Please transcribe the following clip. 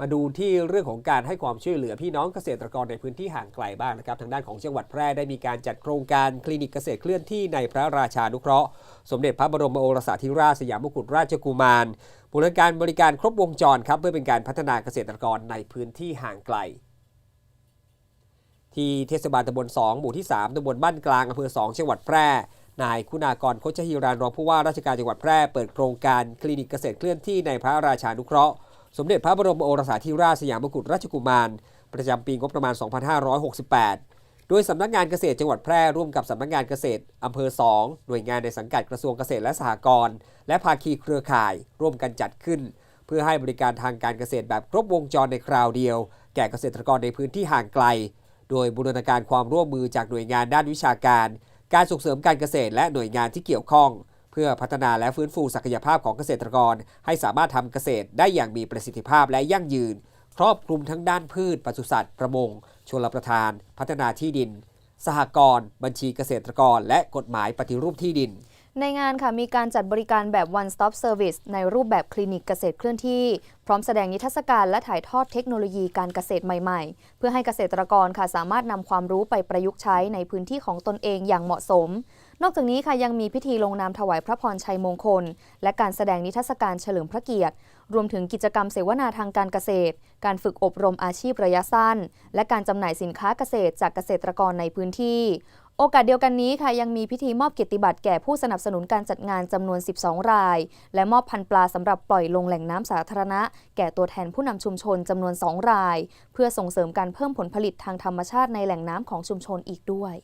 มาดูที่เรื่องของการให้ความช่วยเหลือพี่น้องเกษตรกรในพื้นที่ห่างไกลบ้างนะครับ ทางด้านของจังหวัดแพร่ได้มีการจัดโครงการคลินิกเกษตรเคลื่อนที่ในพระราชานุเคราะห์ สมเด็จพระบรมโอรสาธิราชสยามกุฎราชกุมารบูรณาการบริการครบวงจรครับเพื่อเป็นการพัฒนาเกษตรกรในพื้นที่ห่างไกลที่เทศบาลตำบล 2 หมู่ที่ 3ตำบลบ้านกลางอำเภอ 2 จังหวัดแพร่ นายคุณากรโคชฮิรานรองผู้ว่าราชการจังหวัดแพร่เปิดโครงการคลินิกเกษตรเคลื่อนที่ในพระราชานุเคราะห์ สมเด็จพระบรมโอรสาธิราชสยามกุฎราชกุมาร ประจำปีงบประมาณ 2568 โดยสำนักงานเกษตรจังหวัดแพร่ร่วมกับสำนักงานเกษตรอำเภอ 2 หน่วยงานในสังกัดกระทรวงเกษตรและสหกรณ์และภาคีเครือข่าย ร่วมกันจัดขึ้น เพื่อให้บริการทางการเกษตรแบบครบวงจรในคราวเดียว แก่เกษตรกรในพื้นที่ห่างไกล โดยบูรณาการความร่วมมือจากหน่วยงานด้านวิชาการ การส่งเสริมการเกษตรและหน่วยงานที่เกี่ยวข้อง พื่อพัฒนาและฟื้นฟูศักยภาพของเกษตรกร ให้สามารถทำเกษตรได้อย่างมีประสิทธิภาพและยั่งยืน ครอบคลุมทั้งด้านพืชปศุสัตว์ ประมง ชลประทาน พัฒนาที่ดิน สหกรณ์บัญชีเกษตรกร และกฎหมายปฏิรูปที่ดิน ในงานค่ะมีการจัดบริการแบบ one stop service ในรูปแบบคลินิกเกษตรเคลื่อนที่ พร้อมแสดงนิทรรศการและถ่ายทอดเทคโนโลยีการเกษตรใหม่ๆ เพื่อให้เกษตรกรค่ะสามารถนำความรู้ไปประยุกต์ใช้ในพื้นที่ของตนเองอย่างเหมาะสม นอกจากนี้ค่ะยังมีพิธีลงนามถวายพระพรชัยมงคล และการแสดงนิทรรศการเฉลิมพระเกียรติ รวมถึงกิจกรรมเสวนาทางการเกษตร การฝึกอบรมอาชีพระยะสั้น และการจำหน่ายสินค้าเกษตรจากเกษตรกรในพื้นที่ โอกาสเดียวกันนี้ค่ะยังมีพิธีมอบเกียรติบัตรแก่ผู้สนับสนุนการจัดงานจำนวน 12 ราย และมอบพันปลาสำหรับปล่อยลงแหล่งน้ำสาธารณะ แก่ตัวแทนผู้นำชุมชนจำนวน 2 ราย เพื่อส่งเสริมการเพิ่มผลผลิตทางธรรมชาติในแหล่งน้ำของชุมชนอีกด้วย